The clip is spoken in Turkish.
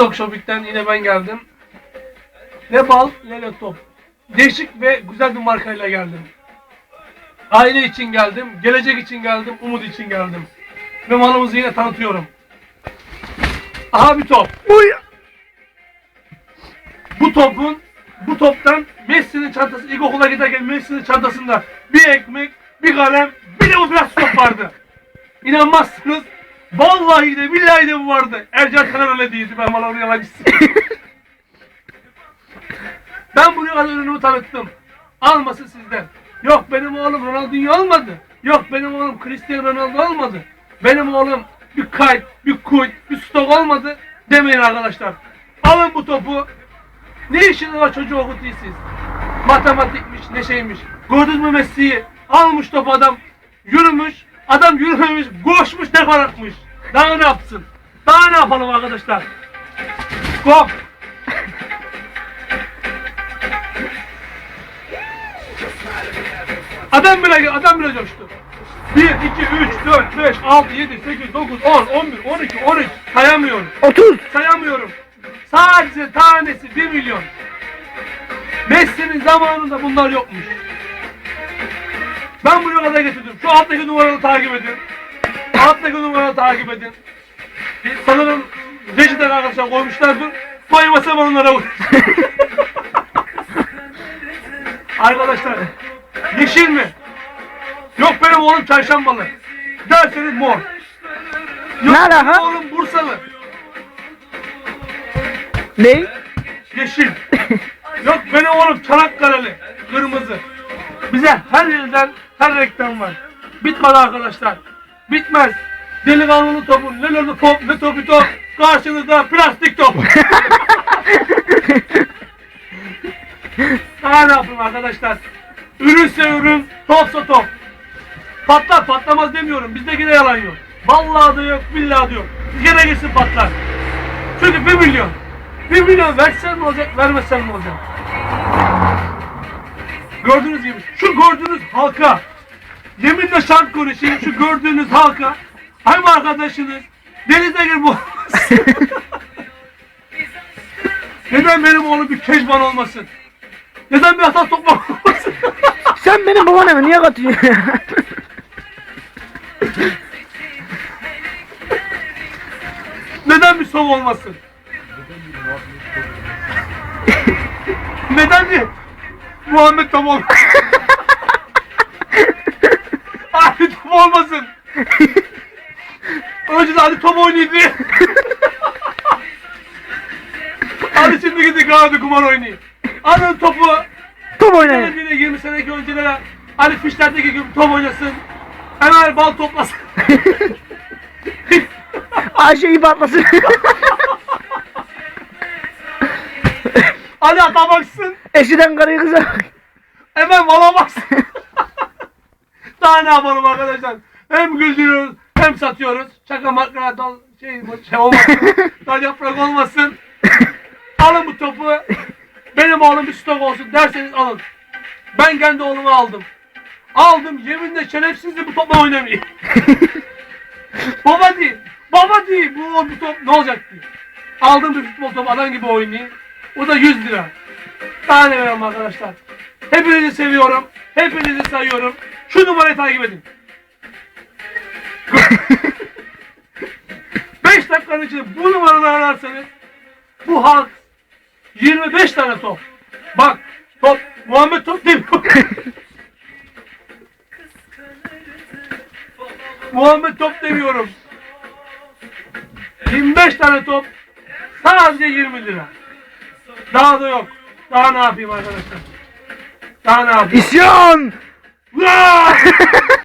Stok Shopping'den yine ben geldim. Ne bal ne de top. Değişik ve güzel bir markayla geldim. Aile için geldim, gelecek için geldim, umut için geldim. Ve malımızı yine tanıtıyorum. Aha bir top. Uy. Bu topun, bu toptan Messi'nin çantası, ilkokula giderken Messi'nin çantasında bir ekmek, bir kalem, bir de bu biraz top vardı. İnanmazsınız. Vallahi de billahi de bu vardı. Ercan Taner öyle değildi. Ben bana onu ben buraya kadar ürünümü tanıttım. Alması sizden. Yok benim oğlum Ronaldinho olmadı. Yok benim oğlum Cristiano Ronaldo olmadı. Benim oğlum bir kayıt, bir kuyt, bir stok olmadı. Demeyin arkadaşlar. Alın bu topu. Ne işiniz var çocuğu okutuyorsunuz? Matematikmiş, ne şeymiş. Gördünüz mü Messi'yi? Almış topu adam. Yürümüş. Adam yürümemiş. Koşmuş, defar atmış. Daha ne yapsın? Daha ne yapalım arkadaşlar? Gol. Adam bile adam bile coştu. 1, 2, 3, 4, 5, 6, 7, 8, 9, 10, 11, 12, 13 sayamıyorum. 30. Sayamıyorum. Sadece tanesi 1 milyon. Messi'nin zamanında bunlar yokmuş. Buraya kadar getirdim. Şu alttaki numaraları takip edin. Alttaki numaraları takip edin. Bir- Sanırım Reji'den arkadaşlar koymuşlardır. Koymasam onlara vur. arkadaşlar yeşil mi? Yok benim oğlum çarşambalı. Derseniz mor. Yok Ne benim oğlum Bursalı. Ne? Yeşil. Yok benim oğlum Çanakkale'li. Kırmızı. Bize her yerden her renkten var. Bitmedi arkadaşlar. Bitmez. Delikanlı topun ne lolu top ne topu top. Karşınızda plastik top. Daha ne yapayım arkadaşlar? Ürünse ürün, topsa top. Patlar patlamaz demiyorum. Bizde yine yalan yok. Vallahi da yok, billahi da yok. Yine gitsin patlar. Çünkü bir milyon. Bir milyon versen ne olacak, vermezsen ne olacak? Gördüğünüz gibi, şu gördüğünüz halka, yeminle şart konuşayım, şu gördüğünüz halka, hem arkadaşınız, denize gir bu. Neden benim oğlum bir keşban olmasın? Neden bir atak toplam olmasın? Sen benim babaanneme niye katıyorsun? Neden bir sov olmasın? Neden bir Muhammed Tom olmasın? Tom olmasın. Önce de Ali Tom oynayayım diye. Ali şimdi gidip hadi kumar oynayayım. Alın topu. Top oynayın. Yine 20 seneki öncelere Ali Fişler'deki gibi top oynasın. Hemen bal toplasın. Ayşe'yi patlasın. Ali atamaksın. Eşiden karıyı kıza. Hemen bala baksın. Daha ne yapalım arkadaşlar? Hem güldürüyoruz hem satıyoruz. Şaka makara dal şey, şey olmasın. dal yaprak olmasın. Alın bu topu. Benim oğlum bir stok olsun derseniz alın. Ben kendi oğlumu aldım. Aldım yeminle şerefsizle bu topla oynamayayım. baba değil. Baba değil. Bu, bu top ne olacak diye. Aldım bir futbol topu adam gibi oynayayım. O da 100 lira. Daha ne vereyim arkadaşlar. Hepinizi seviyorum. Hepinizi sayıyorum. Şu numarayı takip edin. 5 dakikanın içinde bu numaraları ararsanız bu halk 25 tane top. Bak top Muhammed top demiyor. Muhammed top demiyorum. 25 tane top sadece 20 lira. Daha da yok. Daha ne yapayım arkadaşlar? Daha ne yapayım? İsyan! No!